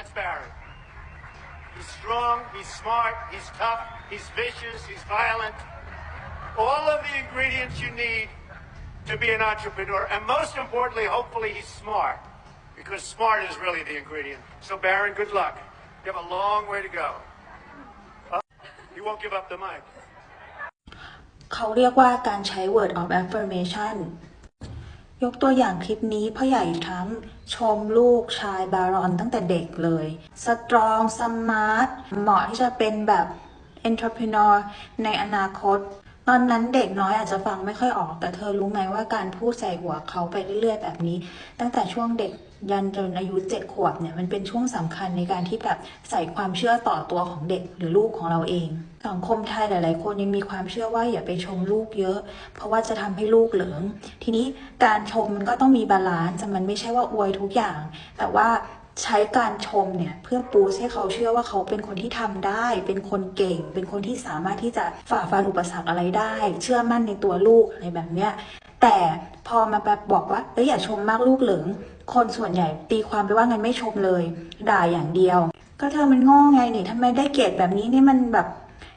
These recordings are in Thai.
That's Barry. He's strong, he's smart, he's tough, he's vicious, he's violent. All of the ingredients you need to be an entrepreneur. And most importantly, hopefully, he's smart. Because smart is really the ingredient. So, Baron, good luck. You have a long way to go. Uh, you won't give up the mic. เขาเรียกว่าการใช้ word of affirmation ยกตัวอย่างคลิปนี้พ่อใหญ่ทรัมป์ชมลูกชายบารอนตั้งแต่เด็กเลย สตรองสมาร์ทเหมาะที่จะเป็นแบบ entrepreneur ในอนาคต ตอนนั้นเด็กน้อยอาจจะฟังไม่ค่อยออก แต่เธอรู้ไหมว่าการพูดใส่หัวเขาไปเรื่อยๆแบบนี้ ตั้งแต่ช่วงเด็กยันจนอายุเจ็ดขวบเนี่ยมันเป็นช่วงสำคัญในการที่แบบใส่ความเชื่อต่อตัวของเด็กหรือลูกของเราเอง สังคมไทยหลาย ๆ คนยังมีความเชื่อว่าอย่าไปชมลูกเยอะ เพราะว่าจะทำให้ลูกเหลิง ทีนี้การชมมันก็ต้องมีบาลานซ์มันไม่ใช่ว่าอวยทุกอย่าง แต่ว่า ใช้การชมเนี่ยเพื่อปูให้เขาเชื่อว่าเขาเป็นคนที่ทำได้ เป็นคนเก่ง เป็นคนที่สามารถที่จะฝ่าฟันอุปสรรคอะไรได้ เชื่อมั่นในตัวลูกอะไรแบบเนี้ยแต่พอมาแบบบอกว่าเอ้ยอย่าชมมากลูกเหลิงคนส่วนใหญ่ตีความไปว่างั้นไม่ชมเลย ด่าอย่างเดียว ก็เธอมันโง่ไงนี่ทำไมได้เกรดแบบนี้นี่มันแบบ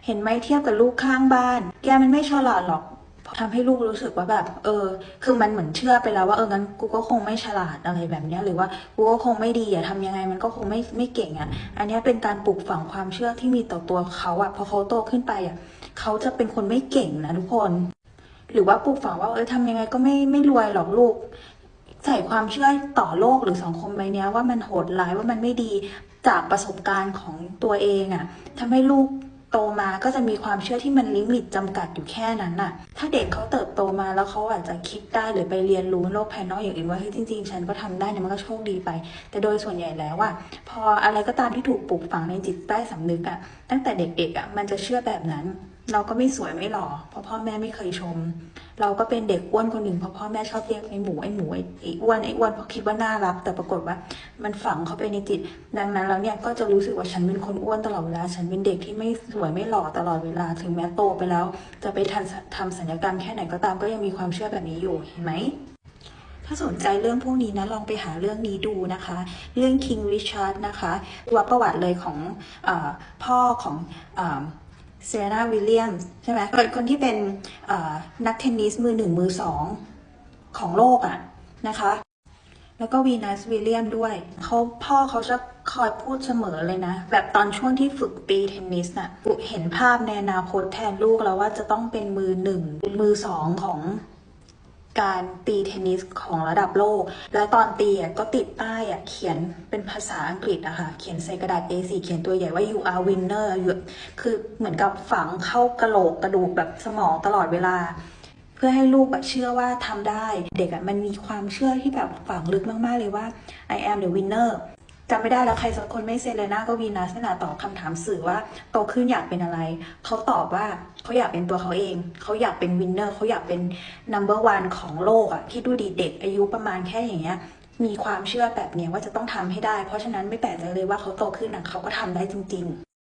เห็นไหมเทียบกับลูกข้างบ้าน แกมันไม่ฉลาดหรอก ทำให้ลูกรู้สึกว่าแบบ เออ คือมันเหมือนเชื่อไปแล้วว่าเอองั้นกูก็คงไม่ฉลาดอะไรแบบนี้หรือว่ากูก็คงไม่ดีอะทำยังไงมันก็คงไม่ไม่เก่งอะอันนี้เป็นการปลูกฝังความเชื่อที่มีต่อตัวเขาอะพอเขาโตขึ้นไปอะเขาจะเป็นคนไม่เก่งนะทุกคน หรือว่าปลูกฝังว่าเออทำยังไงก็ไม่ไม่รวยหรอกลูก ใส่ความเชื่อต่อโลกหรือสังคมใบนี้ว่ามันโหดร้ายว่ามันไม่ดีจากประสบการณ์ของตัวเองอะ่ะทำให้ลูก โตมาก็จะมีความเชื่อที่มันลิมิตจำกัดอยู่แค่นั้นน่ะ ถ้าเด็กเขาเติบโตมาแล้วเขาอาจจะคิดได้หรือไปเรียนรู้โลกภายนอกอย่างอื่นว่าเฮ้ยจริงๆ ฉันก็ทำได้เนี่ยมันก็โชคดีไป แต่โดยส่วนใหญ่แล้วว่าพออะไรก็ตามที่ถูกปลูกฝังในจิตใต้สำนึกอะ่ะตั้งแต่เด็กๆอะมันจะเชื่อแบบนั้น เราก็ไม่สวยไม่หล่อเพราะพ่อแม่ไม่เคยชม เราก็เป็นเด็กอ้วนคนหนึ่งเพราะพ่อแม่ชอบเรียกไอ้หมูไอ้หมูไอ้อ้วนไอ้อ้วนเพราะคิดว่าน่ารัก แต่ปรากฏว่ามันฝังเข้าไปในจิต ดังนั้นแล้วเนี่ยก็จะรู้สึกว่าฉันเป็นคนอ้วนตลอดเวลา ฉันเป็นเด็กที่ไม่สวยไม่หล่อตลอดเวลา ถึงแม้โตไปแล้ว จะไปทันทำศัลยกรรมแค่ไหนก็ตามก็ยังมีความเชื่อแบบนี้อยู่เห็นไหมถ้าสนใจเรื่องพวกนี้นะ ลองไปหาเรื่องนี้ดูนะคะ เรื่อง King Richard นะคะตัวประวัติเลยของอพ่อของ เซเรนาวิลเลียมใช่ไหมเป็นคนที่เป็นนักเทนนิสมือหนึ่งมือสองของโลกอะนะคะ แล้วก็วีนัสวิลเลียมด้วยเขาพ่อเขาจะคอยพูดเสมอเลยนะ แบบตอนช่วงที่ฝึกปีเทนนิสน่ะเห็นภาพในอนาคตแทนลูกแล้วว่าจะต้องเป็นมือหนึ่งมือสองของ การตีเทนนิสของระดับโลก และตอนตีอะก็ติดป้ายอะเขียนเป็นภาษาอังกฤษนะคะเขียนใส่กระดาษ A4 เขียนตัวใหญ่ว่า you are winner คือเหมือนกับฝังเข้ากระโหลกกระดูกแบบสมองตลอดเวลา เพื่อให้ลูกแบบเชื่อว่าทำได้ เด็กอะมันมีความเชื่อที่แบบฝังลึกมากๆเลยว่า I am the winner จำไม่ได้แล้วใครสักคนไม่เซเลน่าก็วีนัสนี่แหละตอบคำถามสื่อว่าโตขึ้นอยากเป็นอะไร เขาตอบว่าเขาอยากเป็นตัวเขาเอง เขาอยากเป็นวินเนอร์เขาอยากเป็นนัมเบอร์วันของโลกอะที่ดูดีเด็กอายุประมาณแค่อย่างเงี้ยมีความเชื่อแบบเนี้ยว่าจะต้องทำให้ได้ เพราะฉะนั้นไม่แปลกใจเลยว่าเขาโตขึ้นนะเขาก็ทำได้จริง ๆ